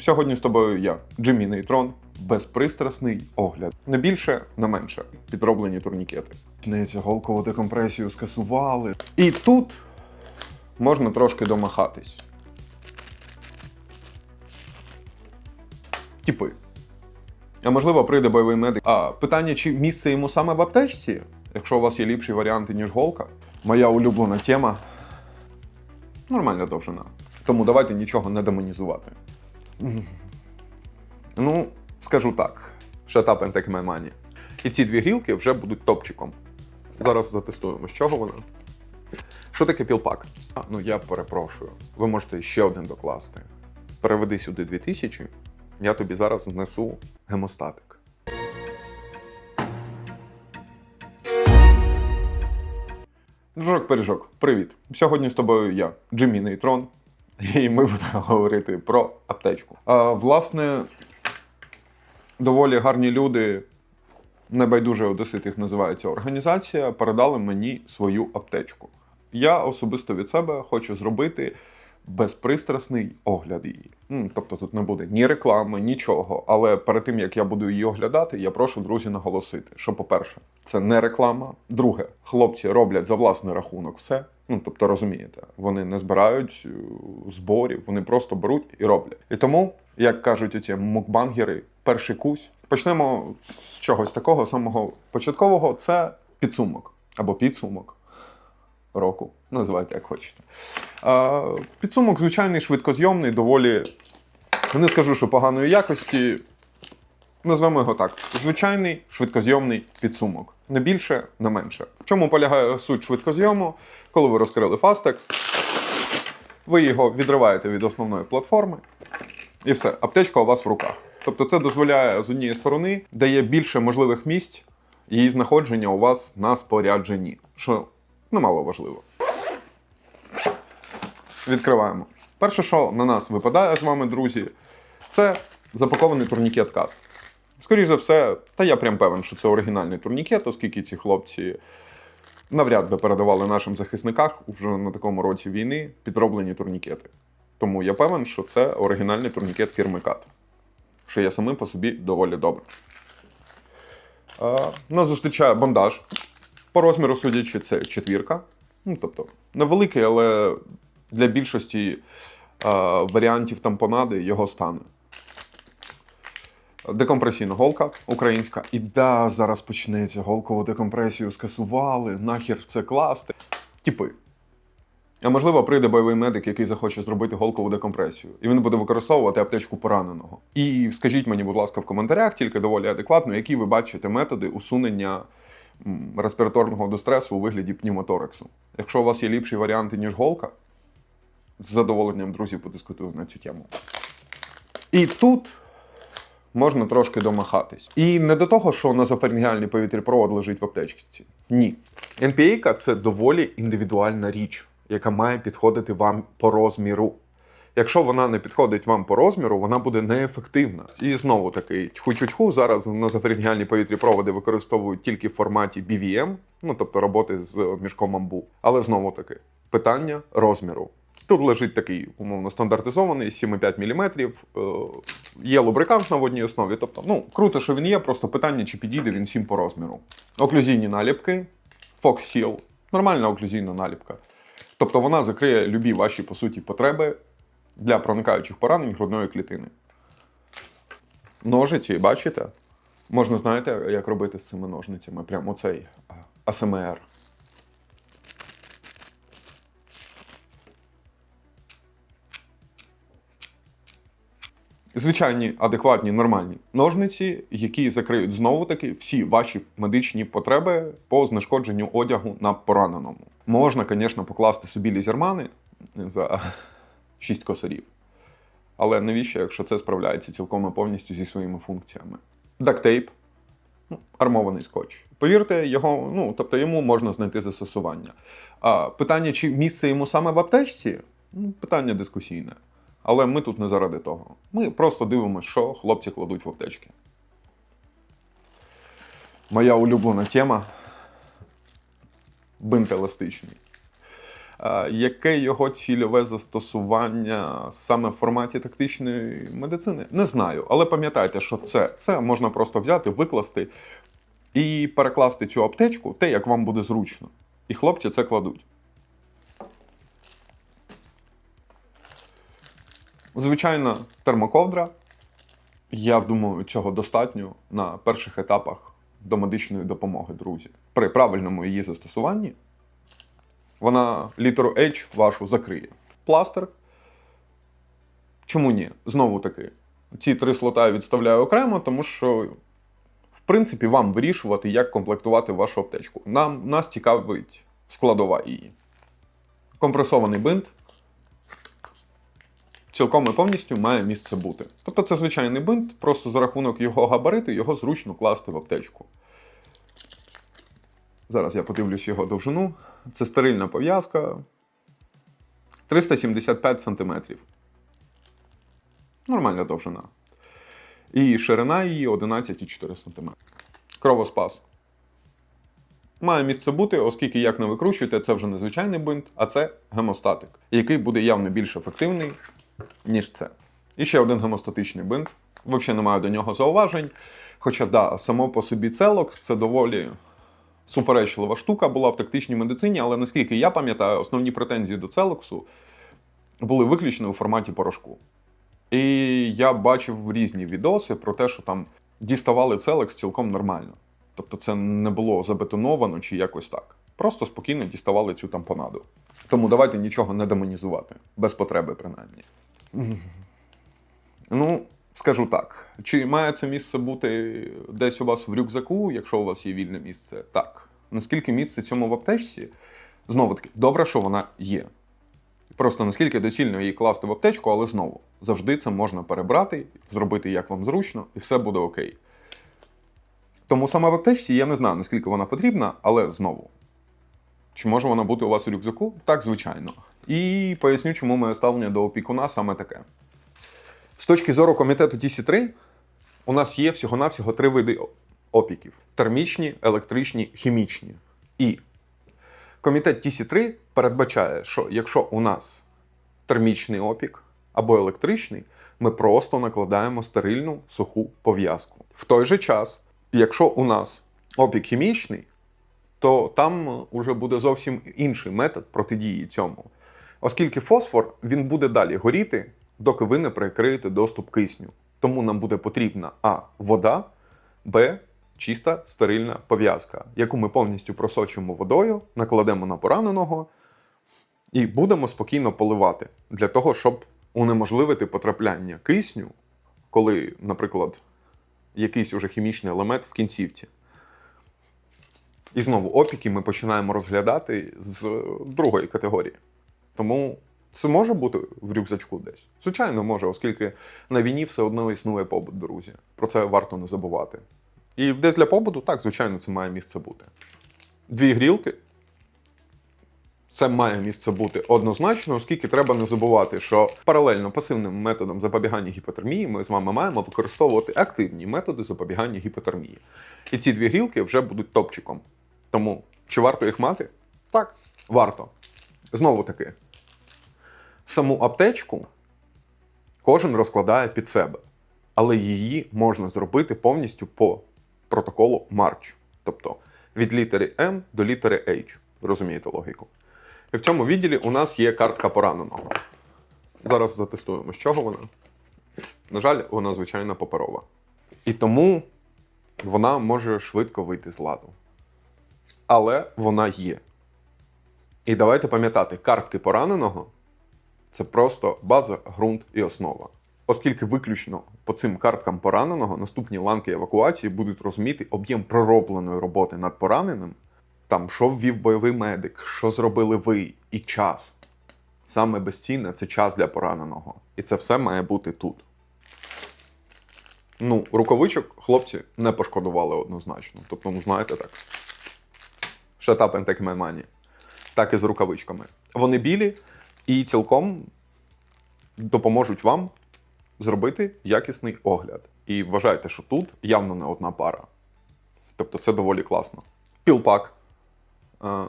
Сьогодні з тобою я, Джиммі Нейтрон, безпристрасний огляд. Не більше, не менше. Підроблені турнікети. Почнеться голкову декомпресію скасували. І тут можна трошки домахатись. Типи. А можливо, прийде бойовий медик. А питання, чи місце йому саме в аптечці, якщо у вас є ліпші варіанти, ніж голка. Моя улюблена тема. Нормальна довжина. Тому давайте нічого не демонізувати. Ну, скажу так: shut up and take my money. І ці дві грілки вже будуть топчиком. Зараз затестуємо, з чого вона. Що таке пілпак? А, ну я перепрошую. Ви можете ще один докласти. Переведи сюди 2000, я тобі зараз знесу гемостатик. Дружок пиріжок, привіт. Сьогодні з тобою я, Джиммі Нейтрон, і ми будемо говорити про аптечку. А, власне, доволі гарні люди, небайдуже одесит їх називається організація, передали мені свою аптечку. Я особисто від себе хочу зробити безпристрасний огляд її. Тобто тут не буде ні реклами, нічого. Але перед тим як я буду її оглядати, я прошу друзі наголосити, що, по-перше, це не реклама. Друге, хлопці роблять за власний рахунок все. Ну тобто розумієте, вони не збирають е, зборів, вони просто беруть і роблять. І тому, як кажуть оці мукбангери, перший кусь. Почнемо з чогось такого самого початкового. Це підсумок або підсумок року. Називайте як хочете. Підсумок звичайний, швидкозйомний, доволі. Не скажу, що поганої якості. Назвемо його так: звичайний швидкозйомний підсумок. Не більше, не менше. В чому полягає суть швидкозйому? Коли ви розкрили Fastex, ви його відриваєте від основної платформи, і все, аптечка у вас в руках. Тобто це дозволяє з однієї сторони, дає більше можливих місць її знаходження у вас на спорядженні, що немало важливо. Відкриваємо. Перше, що на нас випадає з вами, друзі, це запакований турнікет кат. Скоріше за все, та я прям певен, що це оригінальний турнікет, оскільки ці хлопці навряд би передавали нашим захисникам вже на такому році війни підроблені турнікети. Тому я певен, що це оригінальний турнікет фірми КАТ, що є самим по собі доволі добре. Нас зустрічає бандаж. По розміру, судячи, це четвірка. Ну, тобто, невеликий, але для більшості е, варіантів тампонади його стане. Декомпресійна голка українська. І да, зараз почнеться голкову декомпресію скасували, нахер це класти. Типи. А можливо, прийде бойовий медик, який захоче зробити голкову декомпресію, і він буде використовувати аптечку пораненого. І скажіть мені, будь ласка, в коментарях, тільки доволі адекватно, які ви бачите методи усунення респіраторного дистресу у вигляді пневмоторексу. Якщо у вас є ліпші варіанти, ніж голка, з задоволенням, друзі, подискутую на цю тему. І тут можна трошки домахатись. І не до того, що назофарингеальний повітряпровод лежить в аптечці. Ні. NPA – це доволі індивідуальна річ, яка має підходити вам по розміру. Якщо вона не підходить вам по розміру, вона буде неефективна. І знову таки, тьху-тьху-тьху, зараз назофарингеальні повітряпроводи використовують тільки в форматі BVM, ну тобто роботи з мішком амбу. Але знову таки, питання розміру. Тут лежить такий умовно стандартизований 7,5 мм. Е, є лубрикант на водній основі. Тобто, ну, круто, що він є, просто питання, чи підійде він всім по розміру. Оклюзійні наліпки, Fox Seal, нормальна оклюзійна наліпка. Тобто вона закриє любі ваші, по суті, потреби для проникаючих поранень грудної клітини. Ножиці, бачите? Можна, знаєте, як робити з цими ножницями? Прямо оцей а, АСМР. Звичайні, адекватні, нормальні ножниці, які закриють знову таки всі ваші медичні потреби по знешкодженню одягу на пораненому. Можна, звісно, покласти собі лізермани за 6 косарів. Але навіщо, якщо це справляється цілком і повністю зі своїми функціями? Дактейп, ну, армований скотч. Повірте, його, ну, тобто йому можна знайти застосування. А питання, чи місце йому саме в аптечці? Ну, питання дискусійне. Але ми тут не заради того. Ми просто дивимося, що хлопці кладуть в аптечки. Моя улюблена тема бинт еластичний. Яке його цільове застосування саме в форматі тактичної медицини? Не знаю. Але пам'ятайте, що це, це можна просто взяти, викласти і перекласти цю аптечку, те, як вам буде зручно. І хлопці це кладуть. Звичайна термоковдра. Я думаю, цього достатньо на перших етапах до медичної допомоги, друзі. При правильному її застосуванні вона літеру H вашу закриє. Пластир. Чому ні? Знову таки, ці три слота я відставляю окремо, тому що, в принципі, вам вирішувати, як комплектувати вашу аптечку. Нам, нас цікавить складова її. Компресований бинт цілком і повністю має місце бути. Тобто це звичайний бинт, просто за рахунок його габариту його зручно класти в аптечку. Зараз я подивлюсь його довжину. Це стерильна пов'язка 375 см. Нормальна довжина. І ширина її 11,4 см. Кровоспас. Має місце бути, оскільки як не викручуєте, це вже не звичайний бинт, а це гемостатик, який буде явно більш ефективний, ніж це. І ще один гемостатичний бинт. Взагалі немає до нього зауважень. Хоча, да, само по собі целокс це доволі суперечлива штука була в тактичній медицині, але наскільки я пам'ятаю, основні претензії до целоксу були виключно у форматі порошку. І я бачив різні відоси про те, що там діставали целекс цілком нормально. Тобто це не було забетоновано чи якось так. Просто спокійно діставали цю тампонаду. Тому давайте нічого не демонізувати, без потреби, принаймні. Ну, скажу так: чи має це місце бути десь у вас в рюкзаку, якщо у вас є вільне місце? Так. Наскільки місце цьому в аптечці? Знову таки, добре, що вона є. Просто наскільки доцільно її класти в аптечку, але знову завжди це можна перебрати, зробити як вам зручно, і все буде окей. Тому саме в аптечці я не знаю, наскільки вона потрібна, але знову. Чи може вона бути у вас у рюкзаку? Так, звичайно. І поясню, чому моє ставлення до опікуна саме таке. З точки зору комітету TC3, у нас є всього-навсього три види опіків: термічні, електричні, хімічні. І комітет TC3 передбачає, що якщо у нас термічний опік або електричний, ми просто накладаємо стерильну суху пов'язку. В той же час, якщо у нас опік хімічний, то там уже буде зовсім інший метод протидії цьому. Оскільки фосфор він буде далі горіти, доки ви не перекриєте доступ кисню. Тому нам буде потрібна А. Вода, Б. Чиста стерильна пов'язка, яку ми повністю просочимо водою, накладемо на пораненого і будемо спокійно поливати для того, щоб унеможливити потрапляння кисню, коли, наприклад, якийсь уже хімічний елемент в кінцівці. І знову опіки ми починаємо розглядати з другої категорії. Тому це може бути в рюкзачку десь. Звичайно, може, оскільки на війні все одно існує побут, друзі. Про це варто не забувати. І десь для побуту, так, звичайно, це має місце бути. Дві грілки. Це має місце бути однозначно, оскільки треба не забувати, що паралельно пасивним методом запобігання гіпотермії ми з вами маємо використовувати активні методи запобігання гіпотермії. І ці дві грілки вже будуть топчиком. Тому чи варто їх мати? Так, варто. Знову таки, саму аптечку кожен розкладає під себе, але її можна зробити повністю по протоколу Марч. Тобто від літери М до літери H. Розумієте логіку? І в цьому відділі у нас є картка пораненого. Зараз затестуємо, з чого вона. На жаль, вона звичайно паперова. І тому вона може швидко вийти з ладу. Але вона є. І давайте пам'ятати, картки пораненого це просто база, ґрунт і основа. Оскільки виключно по цим карткам пораненого наступні ланки евакуації будуть розуміти об'єм проробленої роботи над пораненим, там що ввів бойовий медик, що зробили ви, і час. Саме безцінне це час для пораненого. І це все має бути тут. Ну, рукавичок хлопці не пошкодували однозначно. Тобто, ну знаєте так. Shut up and take my money. Так і з рукавичками. Вони білі і цілком допоможуть вам зробити якісний огляд. І вважайте, що тут явно не одна пара. Тобто це доволі класно. Пілпак. Е,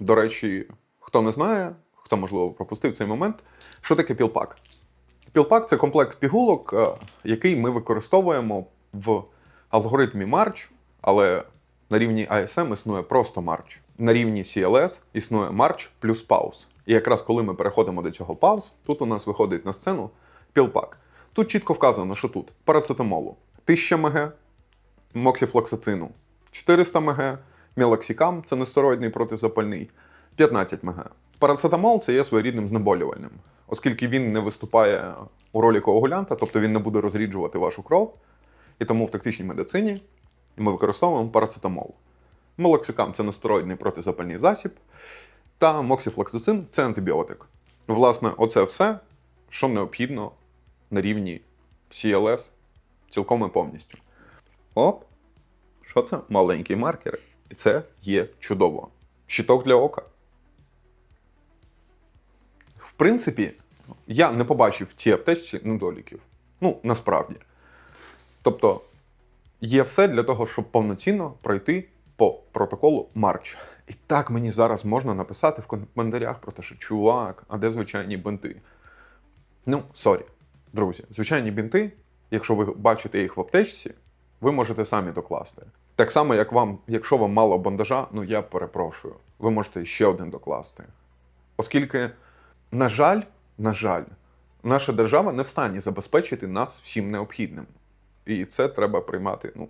До речі, хто не знає, хто можливо пропустив цей момент. Що таке пілпак? Пілпак це комплект пігулок, е, який ми використовуємо в алгоритмі March, але на рівні ASM існує просто March. На рівні CLS існує March плюс Pause. І якраз коли ми переходимо до цього Pause, тут у нас виходить на сцену пілпак. Тут чітко вказано, що тут парацетамолу 1000 мг, моксіфлоксацину 400 мг, мілоксикам це нестероїдний протизапальний 15 мг. Парацетамол це є своєрідним знеболювальним, оскільки він не виступає у ролі коагулянта, тобто він не буде розріджувати вашу кров. І тому в тактичній медицині ми використовуємо парацетамол. Мелоксикам це нестероїдний протизапальний засіб, та моксіфлоксацин це антибіотик. Власне, оце все, що необхідно на рівні CLS цілком і повністю. Оп, що це? Маленькі маркери. І це є чудово. Щиток для ока. В принципі, я не побачив в цій аптечці недоліків. Ну, насправді. Тобто, є все для того, щоб повноцінно пройти по протоколу Марч. І так мені зараз можна написати в коментарях про те, що чувак, а де звичайні бинти? Ну, сорі, друзі, звичайні бінти, якщо ви бачите їх в аптечці, ви можете самі докласти. Так само, як вам, якщо вам мало бандажа, ну я перепрошую, ви можете ще один докласти. Оскільки, на жаль, на жаль, наша держава не в стані забезпечити нас всім необхідним. І це треба приймати, ну,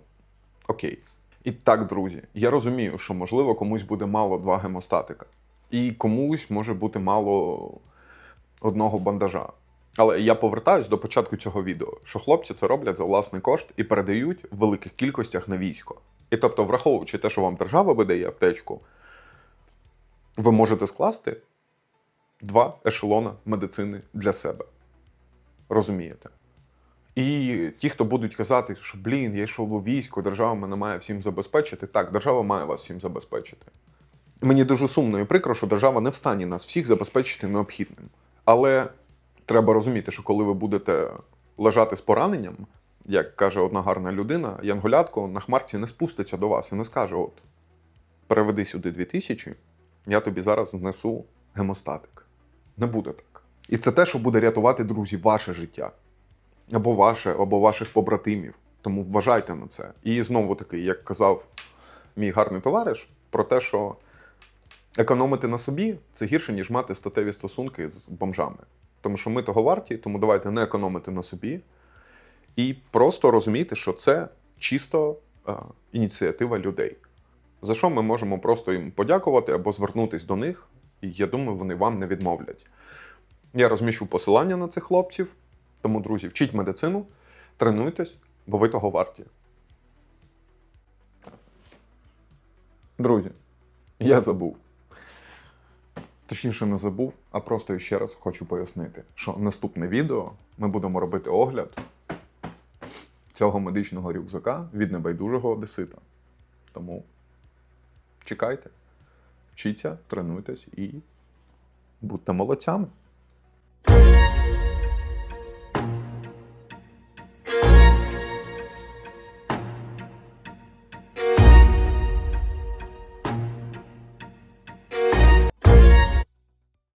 окей. І так, друзі, я розумію, що можливо комусь буде мало два гемостатика, і комусь може бути мало одного бандажа. Але я повертаюсь до початку цього відео, що хлопці це роблять за власний кошт і передають в великих кількостях на військо. І тобто, враховуючи те, що вам держава видає аптечку, ви можете скласти два ешелона медицини для себе. Розумієте? І ті, хто будуть казати, що блін, я йшов у військо, держава мене має всім забезпечити. Так, держава має вас всім забезпечити. Мені дуже сумно і прикро, що держава не в стані нас всіх забезпечити необхідним. Але треба розуміти, що коли ви будете лежати з пораненням, як каже одна гарна людина, Янголятко на хмарці не спуститься до вас і не скаже: от, переведи сюди 2000, я тобі зараз знесу гемостатик. Не буде так. І це те, що буде рятувати, друзі, ваше життя. Або ваше, або ваших побратимів. Тому вважайте на це. І знову таки, як казав мій гарний товариш, про те, що економити на собі це гірше, ніж мати статеві стосунки з бомжами. Тому що ми того варті, тому давайте не економити на собі і просто розуміти, що це чисто е, ініціатива людей. За що ми можемо просто їм подякувати або звернутись до них, і я думаю, вони вам не відмовлять. Я розміщу посилання на цих хлопців. Тому, друзі, вчіть медицину, тренуйтесь, бо ви того варті. Друзі, я забув. Точніше, не забув, а просто ще раз хочу пояснити, що наступне відео ми будемо робити огляд цього медичного рюкзака від небайдужого одесита. Тому чекайте, вчіться, тренуйтесь і будьте молодцями.